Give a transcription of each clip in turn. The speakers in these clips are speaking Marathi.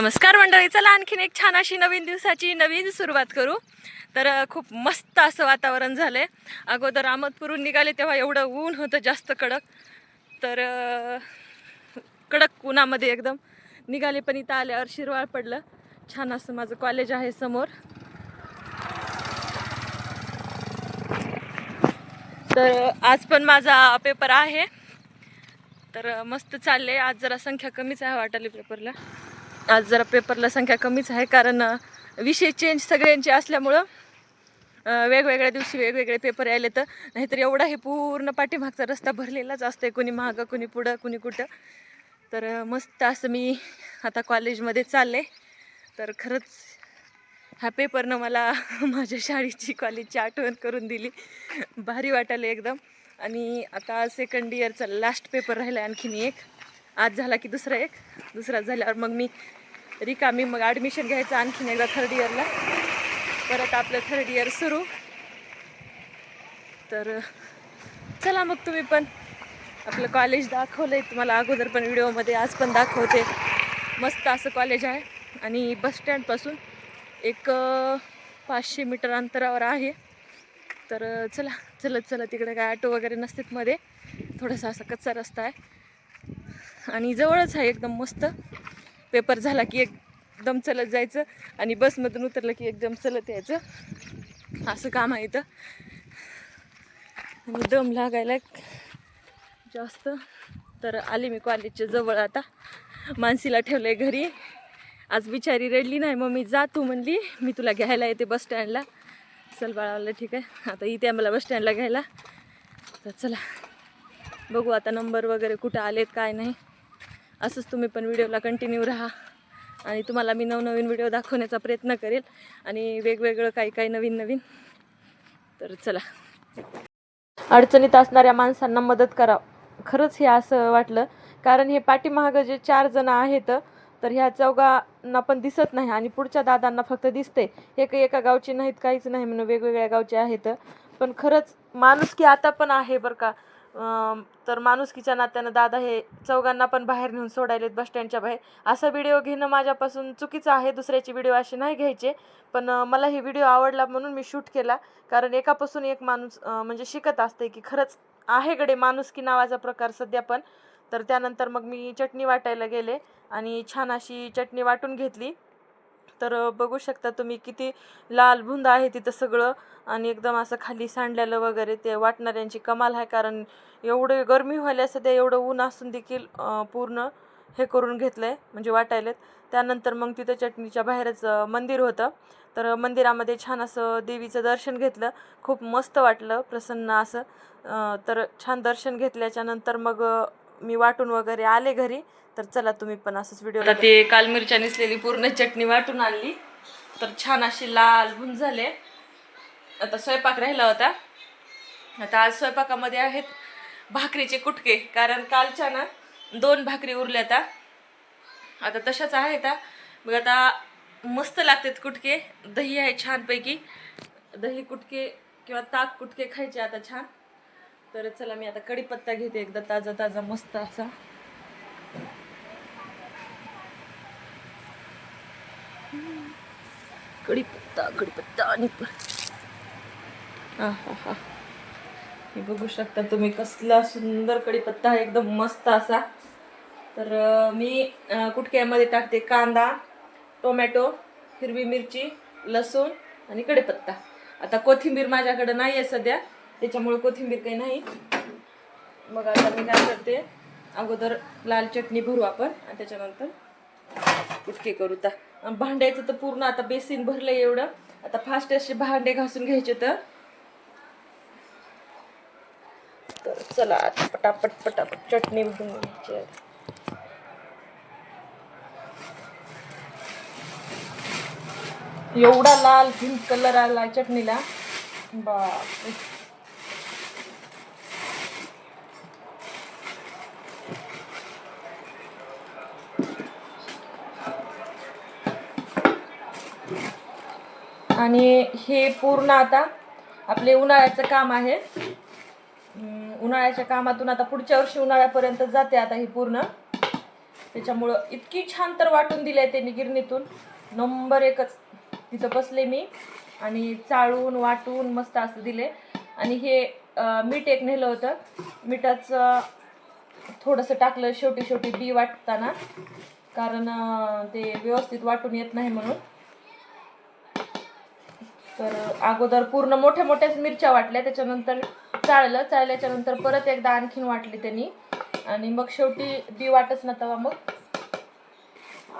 नमस्कार मंडळी चला आणखीन एक छान अशी नवीन दिवसाची नवीन सुरुवात करू. तर खूप मस्त असं वातावरण झालंय. अगोदर अहमदपूरहून निघाले तेव्हा एवढं ऊन होतं जास्त कडक. तर कडक उन्हामध्ये एकदम निघाले पण इथं आल्यावर शिरवाळ पडलं. छान असं माझं कॉलेज आहे समोर. तर आज पण माझा पेपर आहे. तर मस्त चालले आज जरा संख्या कमीच आहे वाटाली पेपरला. आज जरा पेपरला संख्या कमीच आहे कारण विषय चेंज सगळ्यांचे असल्यामुळं वेगवेगळ्या दिवशी वेगवेगळे पेपर यायले तर नाहीतर एवढा हे पूर्ण पाठीमागचा रस्ता भरलेलाच असते कुणी मागं कुणी पुढं कुणी कुठं. तर मस्त असं मी आता कॉलेजमध्ये चालले. तर खरंच ह्या पेपरनं मला माझ्या शाळेची कॉलेजची आठवण करून दिली. भारी वाटायला एकदम. आणि आता सेकंड इयरचा लास्ट पेपर राहिला आणखीन एक. आज झाला की दुसरा एक. दुसरा झाल्यावर मग मी रिकामी मग ॲडमिशन घ्यायचं आणखीन एकदा थर्ड इयरला परत आपलं थर्ड इयर सुरू. तर चला मग तुम्ही पण आपलं कॉलेज दाखवलं आहे तुम्हाला अगोदर पण व्हिडिओमध्ये आज पण दाखवते. मस्त असं कॉलेज आहे. आणि बसस्टँडपासून एक पाचशे मीटर अंतरावर आहे. तर चला चलत चला तिकडे काय ऑटो वगैरे नसतात मध्ये. थोडासा असा कच्चा रस्ता आहे. आणि जवळच आहे एकदम मस्त. पेपर झाला की एकदम चलत जायचं आणि बसमधून उतरलं की एकदम चलत यायचं. असं काम आहे इथं. आणि दम लागायला जास्त. तर आले मी कॉलेजच्या जवळ आता. मानसीला ठेवलं आहे घरी. आज बिचारी रडली नाही. मग जा तू म्हणली. मी तुला घ्यायला येते बस स्टँडला. चल बाळाला ठीक आहे. आता इथे आम्हाला बस स्टँडला घ्यायला. तर चला. बघू आता नंबर वगैरे कुठं आलेत काय नाही. असंच तुम्ही पण व्हिडिओला कंटिन्यू राहा. आणि तुम्हाला मी नवनवीन व्हिडिओ दाखवण्याचा प्रयत्न करेल. आणि वेगवेगळं काही काही नवीन नवीन. तर चला. अडचणीत असणाऱ्या माणसांना मदत करा. खरंच हे असं वाटलं. कारण हे पाठीमागं जे चार जण आहेत तर ह्या चौघांना पण दिसत नाही. आणि पुढच्या दादांना फक्त दिसते. हे काही एका गावचे नाहीत काहीच नाही म्हणून वेगवेगळ्या गावचे आहेत. पण खरंच माणूस की आता पण आहे बरं का. तर माणुसकीच्या नात्यानं दादा हे चौघांना पण बाहेर नेऊन सोडायलेत बस स्टँडच्या बाहेर. असा व्हिडिओ घेणं माझ्यापासून चुकीचं आहे दुसऱ्याची व्हिडिओ असे नाही घ्यायचे. पण मला हे व्हिडिओ आवडला म्हणून मी शूट केला. कारण एकापासून एक माणूस म्हणजे शिकत असते की खरंच आहे गडे माणुसकी नावाचा प्रकार सध्या पण. तर त्यानंतर मग मी चटणी वाटायला गेले आणि छान अशी चटणी वाटून घेतली. तर बघू शकता तुम्ही किती लाल भुंद आहे तिथं सगळं. आणि एकदम असं खाली सांडलेलं वगैरे ते वाटणाऱ्यांची कमाल आहे. कारण एवढं गरमी व्हायला सध्या एवढं ऊन असून देखील पूर्ण हे करून घेतलं आहे म्हणजे वाटायलेत. त्यानंतर मग तिथं चटणीच्या बाहेरच मंदिर होतं. तर मंदिरामध्ये छान असं देवीचं दर्शन घेतलं. खूप मस्त वाटलं प्रसन्न असं. तर छान दर्शन घेतल्याच्या नंतर मग मी वाटून वगैरे आले घरी. तर चला तुम्ही पण असंच व्हिडिओ आता ते काल मिरच्या निसलेली पूर्ण चटणी वाटून आणली. तर छान अशी लाल भुंज झाले. आता स्वयंपाक राहिला होता. आता आज स्वयंपाकामध्ये आहेत भाकरीचे कुटके कारण कालच्या ना दोन भाकरी उरल्या आता आता तशाच आहेत. मग आता मस्त लागतात कुटके. दही आहे छानपैकी. दही कुटके किंवा ताक कुटके खायचे आता छान. तर चला मी आता कढीपत्ता घेते एकदा ताजा ताजा मस्त असा. कढीपत्ता कढीपत्ता आणि हा हा हा हे बघू शकता तुम्ही कसला सुंदर कढीपत्ता एकदम मस्त असा. तर मी कुटक्यामध्ये टाकते कांदा टोमॅटो हिरवी मिरची लसूण आणि कढीपत्ता आता कोथिंबीर माझ्याकडे नाही आहे सध्या त्याच्यामुळे कोथिंबीर काही नाही. मग आता मी काय करते अगोदर लाल चटणी भरू आपण आणि त्याच्यानंतर कुटके करू ता. भांड्याचं तर पूर्ण आता बेसिन भरलं एवढं. आता फास्ट असे भांडे घासून घ्यायचे तर. तर चला पटापट पटापट चटणी भरून घ्यायची एवढा लाल पिंक कलर आला चटणीला. बाप आणि हे पूर्ण आता आपले उन्हाळ्याचं काम आहे. उन्हाळ्याच्या कामातून आता पुढच्या वर्षी उन्हाळ्यापर्यंत जाते आता ही पूर्ण. त्याच्यामुळं इतकी छान तर वाटून दिली आहे त्यांनी गिरणीतून. नंबर एकच तिथं बसले मी आणि चाळून वाटून मस्त असं दिले आणि हे मीठ एक नेलं होतं. मिठाचं थोडंसं टाकलं शेवटी शेवटी बी वाटताना. कारण ते व्यवस्थित वाटून येत नाही म्हणून. तर अगोदर पूर्ण मोठ्या मोठ्याच मिरच्या वाटल्या त्याच्यानंतर चाळलं. चाळल्याच्यानंतर परत एकदा आणखीन वाटली त्यांनी. आणि मग शेवटी दी वाटच ना तवा मग.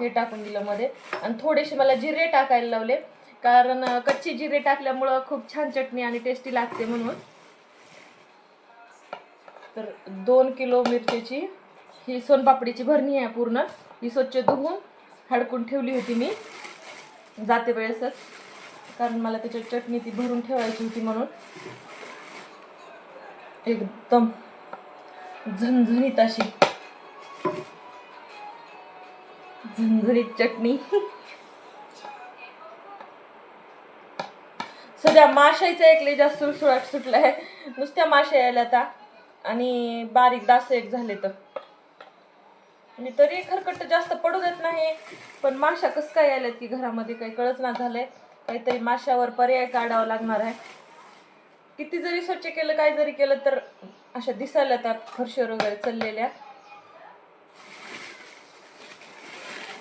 हे टाकून दिलं मध्ये. आणि थोडेसे मला जिरे टाकायला लावले. कारण कच्ची जिरे टाकल्यामुळं खूप छान चटणी आणि टेस्टी लागते म्हणून. तर दोन किलो मिरचीची ही सोनपापडीची भरणी आहे पूर्ण. ही स्वच्छ धुवून हडकून ठेवली होती मी. जाते वेळेसच. कारण मला त्याच्यात चटणी ती भरून ठेवायची होती म्हणून. एकदम झणझणीत अशी. झणझणीत चटणी. सध्या माशाईचा एक लय जास्त सुळसुळाट सुटलाय. नुसत्या माशा यायला आता. आणि बारीक डास एक झाले तर. मी तरी खरकट जास्त पडू देत नाही. पण माशा कसं काय आल्यात की घरामध्ये काही कळच ना झालंय. काहीतरी माशावर पर्याय काढावा लागणार आहे. किती जरी स्वच्छ केलं काय जरी केलं तर अशा दिसायला त्या फरशीवर वगैरे चाललेल्या.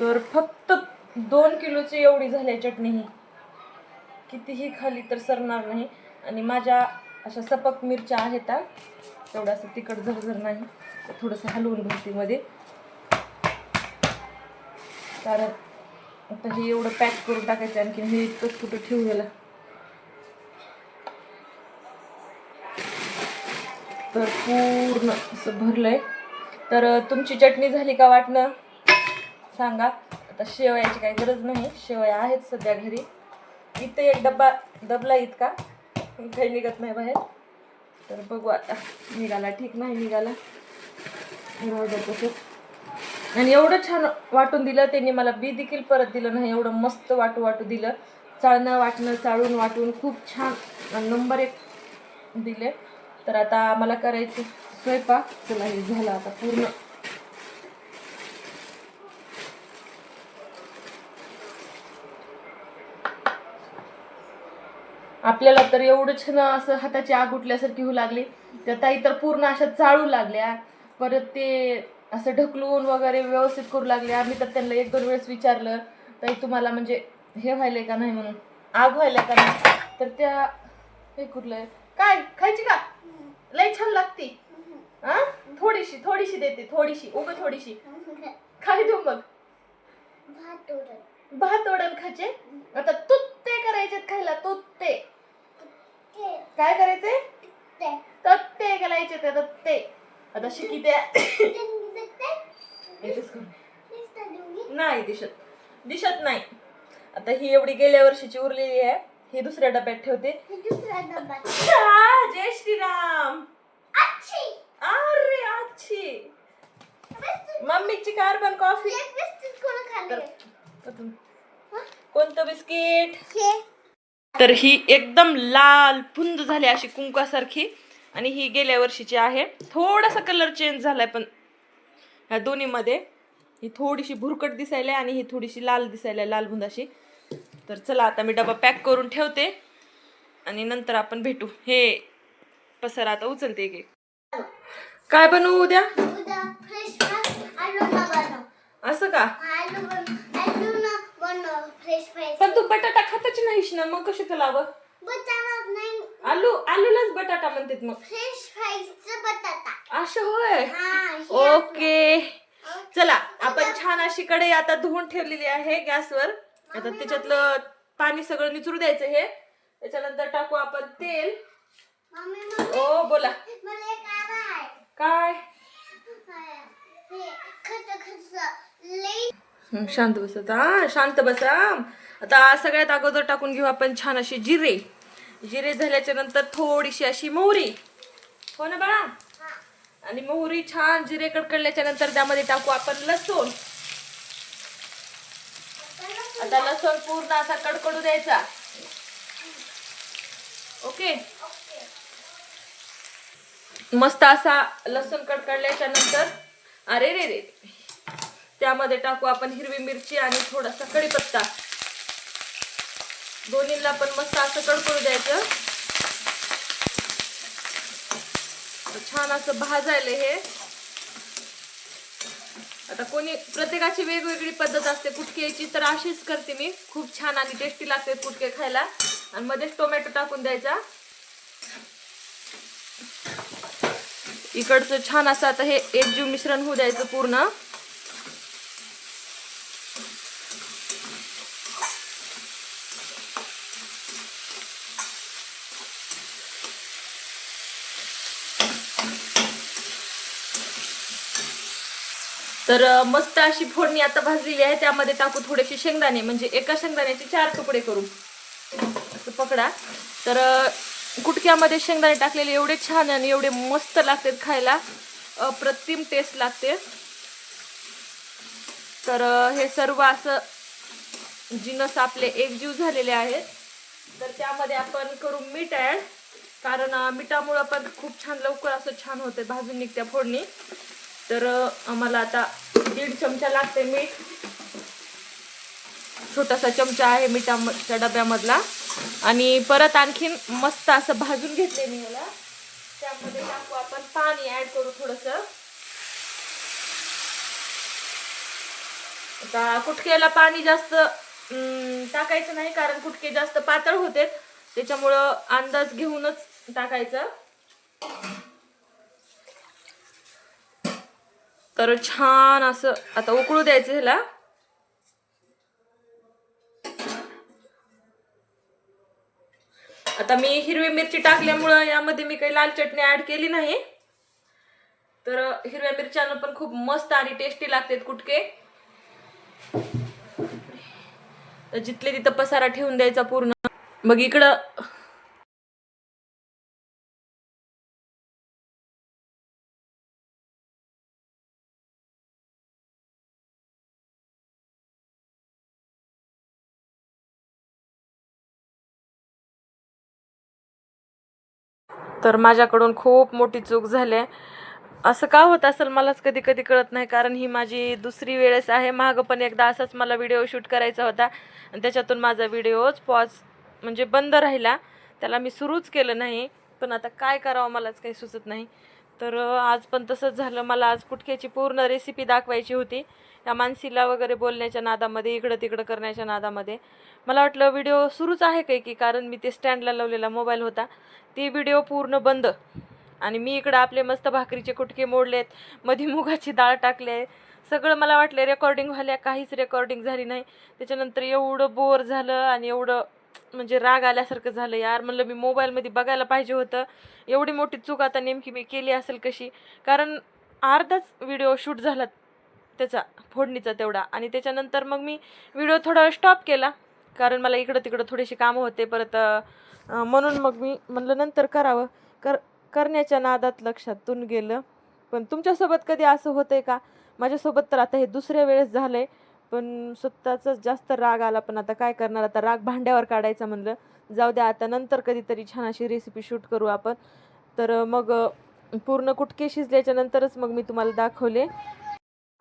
तर फक्त दोन किलोची एवढी झाली आहे चटणी ही. कितीही खाली तर सरणार नाही. आणि माझ्या अशा सपक मिरच्या आहेत तेवढा असं तिखट झरझर नाही. थोडंसं हलवून भरतीमध्ये कारण आता हे एवढं पॅक करून टाकायचं आणखी हे इतकंच कुठं ठेवू याला. तर पूर्ण असं भरलंय. तर तुमची चटणी झाली का वाटणं? सांगा. आता शेवयाची काही गरज नाही शेवया आहेत सध्या घरी. इथे एक डब्बा डबला इतका काही निघत नाही बाहेर. तर बघू आता. निघाला ठीक नाही निघाला. राहू द्या तसंच. आणि एवढं छान वाटून दिलं त्यांनी मला बी देखील परत दिलं नाही एवढं मस्त वाटू वाटू दिलं. चाळणं वाटणं चाळून वाटून खूप छान नंबर एक दिले. तर आता मला करायची स्वयंपाक. चला हे झालं आता पूर्ण. आपल्याला तर एवढं छान असं हाताची आग उठल्यासारखी होऊ लागली. त्या ताई तर पूर्ण अशा चाळू लागल्या. परत ते असं ढकलून वगैरे व्यवस्थित करू लागले. आम्ही तर त्यांना एक दोन वेळेस विचारलं ताई तुम्हाला म्हणजे हे व्हायलंय का नाही म्हणून? आग व्हायला का नाही? तर त्या हे कुठलंय? काय? खायची का? लई छान लागते. हा थोडीशी थोडीशी देते थोडीशी उग थोडीशी. खाई देऊ मग? भात ओढण खायचे? आता तुत्ते करायचे खायला तुत्ते. काय करायचे? तत्ते. करायचे ते तत्ते. आता शिकी त्या. नाही. दिसत दिसत. नाही. आता ही एवढी गेल्या वर्षीची उरलेली आहे. ही दुसऱ्या डब्यात ठेवते. जय श्रीराम. अरे अच्छी मम्मीची कार्बन कॉफी. कोणतं बिस्किट? तर ही एकदम लाल पुंद झाली अशी कुंकासारखी आणि ही गेल्या वर्षीची आहे. थोडासा कलर चेंज झालाय पण ह्या दोन्हीमध्ये. ही थोडीशी भुरकट दिसायला आणि ही थोडीशी लाल दिसायला लाल बुंद अशी तर चला आता मी डबा पॅक करून ठेवते आणि नंतर आपण भेटू. हे पसारा आता उचलते एक एक. काय बनवू उद्या? असं का? पण तू बटाटा खातच नाहीस ना मग कशी लावं? आलू आलूलाच बटाटा म्हणतात मग. असं होय? ओके. चला आपण छान अशी कढई आता धुवून ठेवलेली आहे गॅसवर. आता त्याच्यातलं पाणी सगळं निचरू द्यायचं हे. त्याच्यानंतर टाकू आपण तेल. ओ बोला. काय? शांत बसत हा शांत बसा आता सगळ्यात अगोदर टाकून घेऊ आपण छान अशी जिरे. जिरे झाल्याच्यानंतर थोडीशी अशी मोहरी. हो ना बाळा? आणि मोहरी छान जिरे कडकडल्याच्या नंतर त्यामध्ये टाकू आपण लसूण. आता लसूण पूर्ण असा कडकडू द्यायचा. ओके? मस्त असा लसूण कडकडल्याच्या नंतर अरे रे रे त्यामध्ये टाकू आपण हिरवी मिरची आणि थोडासा कढीपत्ता. दोन्हीला पण मस्त असं कडकडू द्यायचं. छान असं भाजायला हे. आता कोणी प्रत्येकाची वेगवेगळी पद्धत असते कुटक्याची तर अशीच करते मी. खूप छान आणि टेस्टी लागते कुटके खायला. आणि मध्येच टोमॅटो टाकून द्यायचा. इकडचं छान असं आता हे एकजीव मिश्रण होऊ द्यायचं पूर्ण. तर मस्त अशी फोडणी आता भाजलेली आहे. त्यामध्ये टाकू थोडेसे शेंगदाणे. म्हणजे एका शेंगदाण्याचे चार तुकडे करू. असं पकडा. तर कुटक्यामध्ये शेंगदाणे टाकलेले एवढे छान आणि एवढे मस्त लागतात खायला. अप्रतिम टेस्ट लागते. तर हे सर्व असं जिनस आपले एकजीव झालेले आहेत. तर त्यामध्ये आपण करू मीठ ॲड कारण मिठामुळं पण खूप छान लवकर असं छान होते भाजून निघत्या फोडणी. तर आम्हाला आता दीड चमचा लागते मीठ. छोटासा चमचा आहे मिठाच्या डब्यामधला. आणि परत आणखीन मस्त असं भाजून घेतले मी याला. त्यामध्ये टाकू आपण पाणी ऍड करू थोडंसं. आता कुटक्याला पाणी जास्त टाकायचं नाही कारण कुटके जास्त पातळ होते त्याच्यामुळं अंदाज घेऊनच टाकायचं. तर छान असं आता उकळू द्यायचं ह्याला. आता मी हिरवी मिरची टाकल्यामुळं यामध्ये मी काही लाल चटणी ऍड केली नाही. तर हिरव्या मिरच्यानं पण खूप मस्त आणि टेस्टी लागतात कुटके. तर जिथले तिथं पसारा ठेवून द्यायचा पूर्ण. मग इकडं तर माझ्याकडून खूप मोठी चूक झाली आहे असं का होत असेल मलाच कधी कधी कळत नाही कारण ही माझी दुसरी वेळेस आहे. मागं पण एकदा असाच मला व्हिडिओ शूट करायचा होता आणि त्याच्यातून माझा व्हिडिओच पॉज म्हणजे बंद राहिला. त्याला मी सुरूच केलं नाही पण आता काय करावं मलाच काही सुचत नाही. तर आज पण तसंच झालं. मला आज कुटक्याची पूर्ण रेसिपी दाखवायची होती. त्या मानसीला वगैरे बोलण्याच्या नादामध्ये इकडं तिकडं करण्याच्या नादामध्ये. मला वाटलं व्हिडिओ सुरूच आहे काही की कारण मी ते स्टँडला लावलेला मोबाईल होता. ती व्हिडिओ पूर्ण बंद. आणि मी इकडं आपले मस्त भाकरीचे कुटके मोडलेत मधी मुगाची डाळ टाकले सगळं मला वाटलं रेकॉर्डिंग व्हायला काहीच रेकॉर्डिंग झाली नाही. त्याच्यानंतर एवढं बोर झालं आणि एवढं म्हणजे राग आल्यासारखं झालं यार. म्हणलं मी मोबाईलमध्ये बघायला पाहिजे होतं. एवढी मोठी चूक आता नेमकी मी केली असेल कशी? कारण अर्धाच व्हिडिओ शूट झाला त्याचा फोडणीचा तेवढा. आणि त्याच्यानंतर मग मी व्हिडिओ थोडा स्टॉप केला. कारण मला इकडं तिकडं थोडेसे कामं होते. परत म्हणून मग मी म्हणलं नंतर करावं. कर करण्याच्या नादात लक्षातून गेलं. पण तुमच्यासोबत कधी असं होतं आहे का? माझ्यासोबत तर आता हे दुसऱ्या वेळेस झालं आहे पण स्वतःचाच जास्त राग आला. पण आता काय करणार? आता राग भांड्यावर काढायचा म्हणलं. जाऊ द्या आता नंतर कधीतरी छान अशी रेसिपी शूट करू आपण. तर मग पूर्ण कुटके शिजल्याच्या नंतरच मग मी तुम्हाला दाखवले.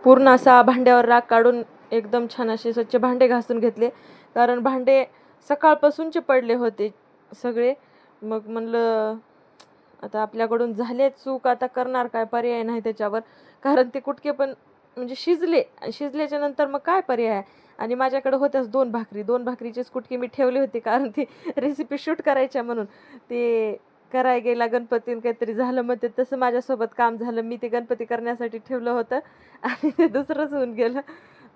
पूर्ण असा भांड्यावर राग काढून एकदम छान असे स्वच्छ भांडे घासून घेतले. कारण भांडे सकाळपासूनचे पडले होते सगळे. मग म्हणलं आता आपल्याकडून झाले चूक आता करणार काय? पर्याय नाही त्याच्यावर. कारण ते कुटके पण म्हणजे शिजले. आणि शिजल्याच्या नंतर मग काय पर्याय? आहे आणि माझ्याकडे होत्याच दोन भाकरी. दोन भाकरीचेच कुटके मी ठेवले होते कारण ती रेसिपी शूट करायच्या म्हणून. ते कराय गेला गणपतीनं काहीतरी झालं मग ते तसं माझ्यासोबत काम झालं मी ते गणपती करण्यासाठी ठेवलं होतं आणि ते दुसरंच होऊन गेलं.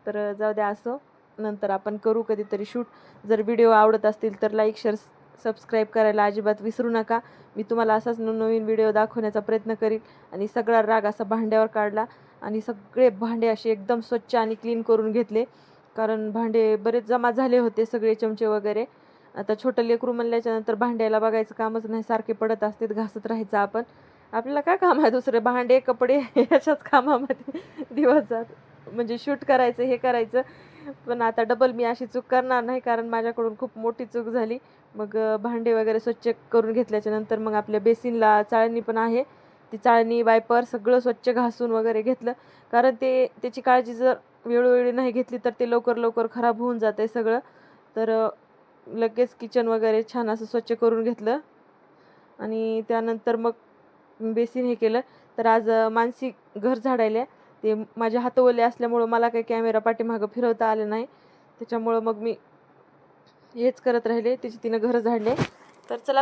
तर जाऊ द्या असो. नंतर आपण करू कधीतरी शूट. जर व्हिडिओ आवडत असतील तर लाईक शेअर सबस्क्राईब करायला अजिबात विसरू नका. मी तुम्हाला असाच नवनवीन व्हिडिओ दाखवण्याचा प्रयत्न करीन. आणि सगळा राग असा भांड्यावर काढला आणि सगळे भांडे असे एकदम स्वच्छ आणि क्लीन करून घेतले. कारण भांडे बरेच जमा झाले होते सगळे चमचे वगैरे. आता छोटं लेकरू म्हणल्याच्या नंतर भांड्याला बघायचं कामच नाही सारखे पडत असते घासत राहायचं आपण. आपल्याला काय काम आहे दुसरे? भांडे कपडे याच्याच कामामध्ये दिवस जात म्हणजे शूट करायचं हे करायचं. पण आता डबल मी अशी चूक करणार नाही कारण माझ्याकडून खूप मोठी चूक झाली. मग भांडे वगैरे स्वच्छ करून घेतल्याच्या नंतर मग आपल्या बेसिनला चाळणी पण आहे. ती चाळणी वायपर सगळं स्वच्छ घासून वगैरे घेतलं. कारण ते त्याची काळजी जर वेळोवेळी नाही घेतली तर ते लवकर लवकर खराब होऊन जाते सगळं. तर लगेच किचन वगैरे छान असं स्वच्छ करून घेतलं. आणि त्यानंतर मग बेसिन हे केलं. तर आज मानसी घर झाडायला. ते माझ्या हातवले असल्यामुळं मला काही कॅमेरा पाठीमागं फिरवता आलं नाही. त्याच्यामुळं मग मी हेच करत राहिले. तिची तिनं घरं झाडले. तर चला